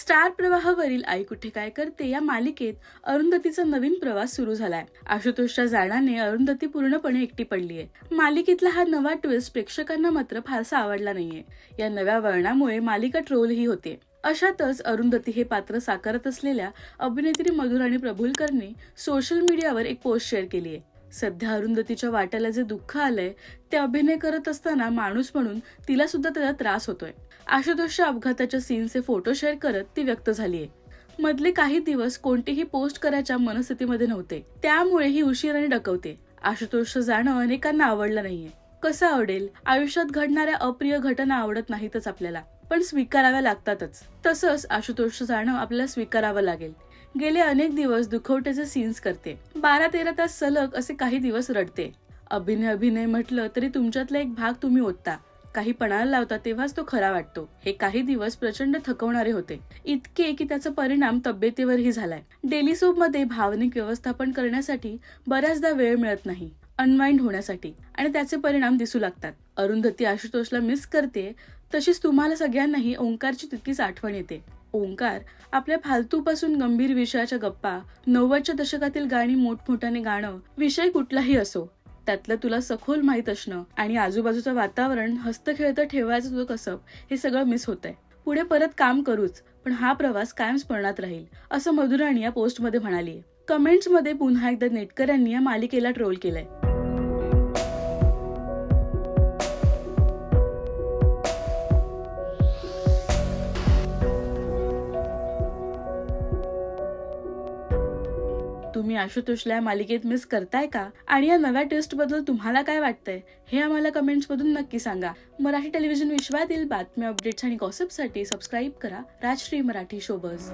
Star प्रवाहावरील आई कुठे काय करते या मालिकेत अरुंधतीचा नवीन प्रवास सुरू झालाय. आशुतोषच्या जाण्याने अरुंधती पूर्णपणे एकटी पडलीये मालिकेतला हा नवा ट्विस्ट प्रेक्षकांना मात्र फारसा आवडला नाहीये. या नव्या वळणामुळे मालिका ट्रोलही होते. अशातच अरुंधती हे पात्र साकारत असलेल्या अभिनेत्री मधुराणी प्रभुलकरने सोशल मीडियावर एक पोस्ट शेअर केली आहे. सध्या अरुंधतीच्या वाट्याला जे दुःख आलंय ते अभिनय करत असताना माणूस म्हणून तिला सुद्धा त्याचा त्रास होतोय. आशुतोषच्या अपघाताच्या सीनचे फोटो शेअर करत ती व्यक्त झालीय. मधले काही दिवस कोणतीही पोस्ट करायच्या मनस्थितीमध्ये नव्हते. त्यामुळे ही उशिराने डकवते. आशुतोषचं जाणं अनेकांना आवडलं नाहीये. कसं आवडेल? आयुष्यात घडणाऱ्या अप्रिय घटना आवडत नाहीतच आपल्याला. पण स्वीकाराव्या लागतातच. तसंच आशुतोषचं जाणं आपल्याला स्वीकारावं लागेल. गेले अनेक दिवस दुखवट्याचे सीन्स करते. बारा तेरा तास सलग असे काही दिवस रडते. अभिनय अभिनय म्हटलं तरी तुमच्यातला एक भाग तुम्ही ओतता. काही पणाला लावता तेव्हाच तो खरा वाटतो. हे काही दिवस प्रचंड थकवणारे होते. इतके की त्याचा परिणाम तब्येतीवरही झालाय. डेली सोपमध्ये भावनिक व्यवस्थापन करण्यासाठी बऱ्याचदा वेळ मिळत नाही. अनवाइंड होण्यासाठी. आणि त्याचे परिणाम दिसू लागतात. अरुंधती आशुतोषला मिस करते. तशीच तुम्हाला सगळ्यांनाही ओंकारची तितकीच आठवण येते. ओंकार आपल्या फालतूपासून गंभीर विषयाच्या गप्पा नव्वदच्या दशकातील गाणी मोठमोठ्याने गाणं विषय कुठलाही असो त्यातलं तुला सखोल माहीत असणं आणि आजूबाजूचं वातावरण हस्तखेळतं ठेवायचं तुझं कसब हे सगळं मिस होतंय. पुढे परत काम करूच पण हा प्रवास कायम स्मरणात राहील असं मधुराणी या पोस्टमध्ये म्हणाली कमेंट्समध्ये पुन्हा एकदा नेटकऱ्यांनी या मालिकेला ट्रोल केलंय. तुम्ही आशुतोषला या मालिकेत मिस करताय का? आणि या नव्या ट्विस्टबद्दल तुम्हाला काय वाटतंय? हे आम्हाला कमेंट्स मधून नक्की सांगा. मराठी टेलिव्हिजन विश्वातील बातम्या अपडेट्स आणि गॉसिपसाठी सबस्क्राईब करा. राजश्री मराठी शोबज